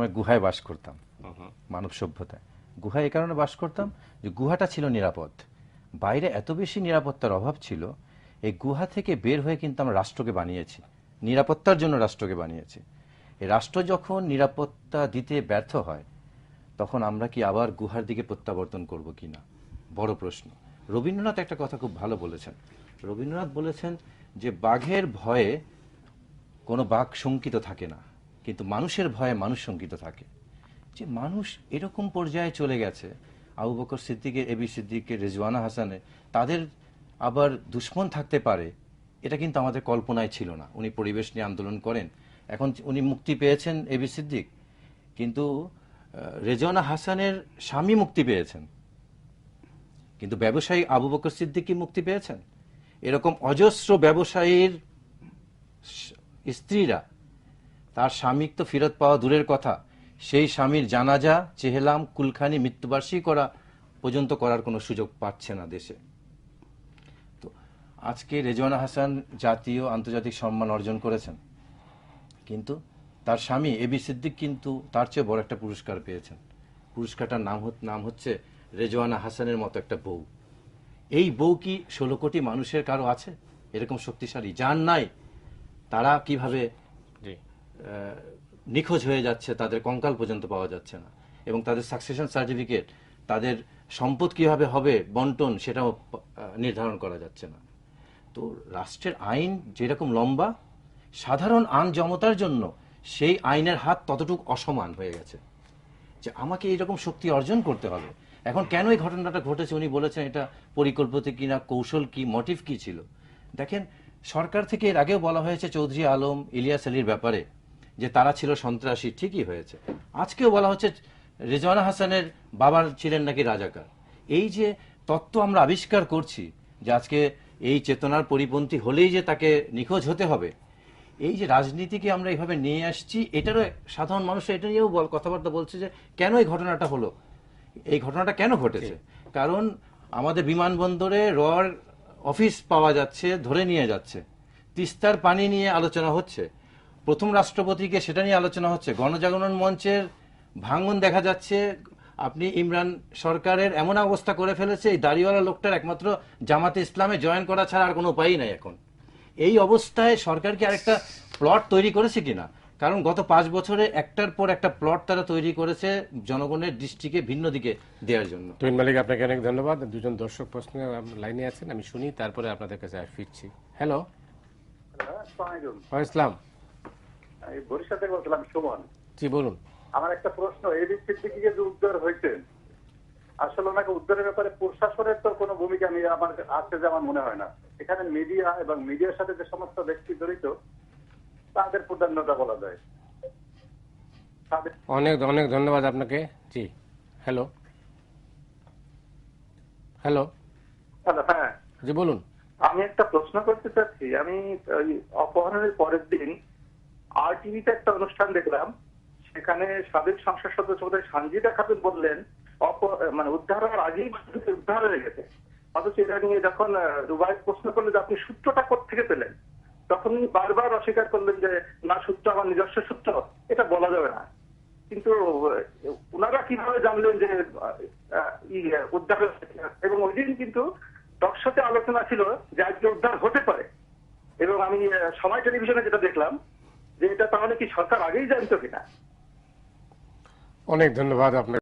সময় গুহায় বাস করতাম মানব সভ্যতায়। গুহায় এ কারণে বাস করতাম যে গুহাটা ছিল নিরাপদ। বাইরে এত বেশি নিরাপত্তার অভাব ছিল এই গুহা থেকে বের হয়ে কিন্তু আমরা রাষ্ট্রকে বানিয়েছি। নিরাপত্তার জন্য রাষ্ট্রকে বানিয়েছি। এই রাষ্ট্র যখন নিরাপত্তা দিতে ব্যর্থ হয় তখন আমরা কি আবার গুহার দিকে প্রত্যাবর্তন করব কিনা বড় প্রশ্ন। রবীন্দ্রনাথ একটা কথা খুব ভালো বলেছেন। রবীন্দ্রনাথ বলেছেন যে বাঘের ভয়ে কোনো বাঘ শঙ্কিত থাকে না। কিন্তু মানুষের ভয়ে মানুষ শঙ্কিত থাকে। যে মানুষ এরকম পর্যায়ে চলে গেছে, আবু বকর সিদ্দিকের এবি সিদ্দিকের, রেজওয়ানা হাসানে তাদের আবার দুশ্মন থাকতে পারে, এটা কিন্তু আমাদের কল্পনায় ছিল না। উনি পরিবেশ নিয়ে আন্দোলন করেন, এখন উনি মুক্তি পেয়েছেন এবি সিদ্দিক। কিন্তু রেজওয়ানা হাসানের স্বামী মুক্তি পেয়েছেন। কিন্তু ব্যবসায়ী আবু বকর সিদ্দিক কি মুক্তি পেয়েছেন? এরকম অজস্র ব্যবসায়ীর স্ত্রীরা তার স্বামীর তো ফেরত পাওয়া দূরের কথা। সেই স্বামীর জানাজা, চেহেলাম, কুলখানি মৃত্যুবার্ষিকী করা পর্যন্ত করার কোনো সুযোগ পাচ্ছে না দেশে। তো আজকে রেজওয়ানা হাসান জাতীয় আন্তর্জাতিক সম্মান অর্জন করেছেন। কিন্তু তার স্বামী এবি সিদ্দিক কিন্তু তার চেয়ে বড় একটা পুরস্কার পেয়েছেন। পুরস্কারটার নাম নাম হচ্ছে রেজওয়ানা হাসানের মতো একটা বউ। এই বউ কি ষোলো কোটি মানুষের কারও আছে? এরকম শক্তিশালী? যার নাই, তারা কীভাবে নিখোঁজ হয়ে যাচ্ছে, তাদের কঙ্কাল পর্যন্ত পাওয়া যাচ্ছে না। এবং তাদের সাকসেশন সার্টিফিকেট তাদের সম্পদ কীভাবে হবে, বন্টন, সেটাও নির্ধারণ করা যাচ্ছে না। তো রাষ্ট্রের আইন যেরকম লম্বা, সাধারণ আইন জমতার জন্য সেই আইনের হাত ততটুকু অসমান হয়ে গেছে। যে আমাকে এইরকম শক্তি অর্জন করতে হবে। এখন কেন এই ঘটনাটা ঘটেছে? উনি বলেছেন এটা পরিকল্পিত কিনা, কৌশল কি মোটিভ কি ছিল? দেখেন, সরকার থেকে এর আগেও বলা হয়েছে, চৌধুরী আলম, ইলিয়াস আলীর ব্যাপারে যে তারা ছিল সন্ত্রাসী ঠিকই হয়েছে। আজকেও বলা হচ্ছে রেজওয়ানা হাসানের বাবার ছিলেন নাকি রাজাকার। এই যে তত্ত্ব আমরা আবিষ্কার করছি যে আজকে এই চেতনার পরিপন্থী হলেই যে তাকে নিখোঁজ হতে হবে এই যে রাজনীতিকে আমরা এইভাবে নিয়ে আসছি এটারও সাধারণ মানুষ এটা নিয়েও বল- কথাবার্তা বলছে যে কেন এই ঘটনাটা হলো? এই ঘটনাটা কেন ঘটেছে? কারণ আমাদের বিমানবন্দরে রর অফিস পাওয়া যাচ্ছে ধরে নিয়ে যাচ্ছে। তিস্তার পানি নিয়ে আলোচনা হচ্ছে। প্রথম রাষ্ট্রপতিকে সেটা নিয়ে আলোচনা হচ্ছে। গণজাগরণ মঞ্চের ভাঙন দেখা যাচ্ছে। আপনি ইমরান সরকারের এমন অবস্থা করে ফেলেছে এই দাড়িওয়ালা লোকটার একমাত্র জামাতে ইসলামে জয়েন করা ছাড়া আর কোনো উপায়ই নাই এখন। এই অবস্থায় সরকার কি আরেকটা প্লট তৈরি করেছে কিনা? কারণ গত পাঁচ বছরে একটার পর একটা প্লট তারা তৈরি করেছে জনগণের দৃষ্টিকে ভিন্ন দিকে দেওয়ার জন্য। তুহিন মালিক আপনাকে অনেক ধন্যবাদ। দুজন দর্শক প্রশ্ন লাইনে আছেন আমি শুনি তারপরে আপনাদের কাছে ফিরছি। হ্যালো ইসলাম বরিশাল থেকে বলছিলাম সুমন। জি বলুন। আমার একটা প্রশ্ন এবি সিদ্দিকিকে যে উদ্ধার হয়েছে আসলে ওনাকে উদ্ধারের ব্যাপারে প্রশাসনের তো কোনো ভূমিকা আমি আমার আছে যে আমার মনে হয় না। এখানে মিডিয়া এবং মিডিয়ার সাথে যে সমস্ত ব্যক্তি জড়িত তাদের প্রাধান্যতা বলা যায়। অনেক অনেক ধন্যবাদ আপনাকে। জি হ্যালো। হ্যালো। হ্যালো, হ্যাঁ। জি বলুন। আমি একটা প্রশ্ন করতে চাচ্ছি আমি অপহরণের পরের দিন আর টিভিতে একটা অনুষ্ঠান দেখলাম সেখানে সাবেক সংসদ সদস্য বোধহয় সঞ্জিদা খাতুন বললেন মানে উদ্ধার হওয়ার আগেই উদ্ধার হয়ে গেছে। অথচ এটা নিয়ে যখন রুবাই প্রশ্ন করল যে আপনি সূত্রটা থেকে পেলেন তখন বারবার অস্বীকার করলেন যে না সূত্র আমার নিজস্ব সূত্র এটা বলা যাবে না। কিন্তু ওনারা কীভাবে জানলেন যে আহ, আহ, ই, উদ্ধার এবং ওই দিন কিন্তু টকশোতে আলোচনা ছিল যে আজকে উদ্ধার হতে পারে। এবং আমি সময় টেলিভিশনে যেটা দেখলাম যে এটা তাহলে কি সরকার আগেই জানতো কিনা? অনেক ধন্যবাদ আপনাকে।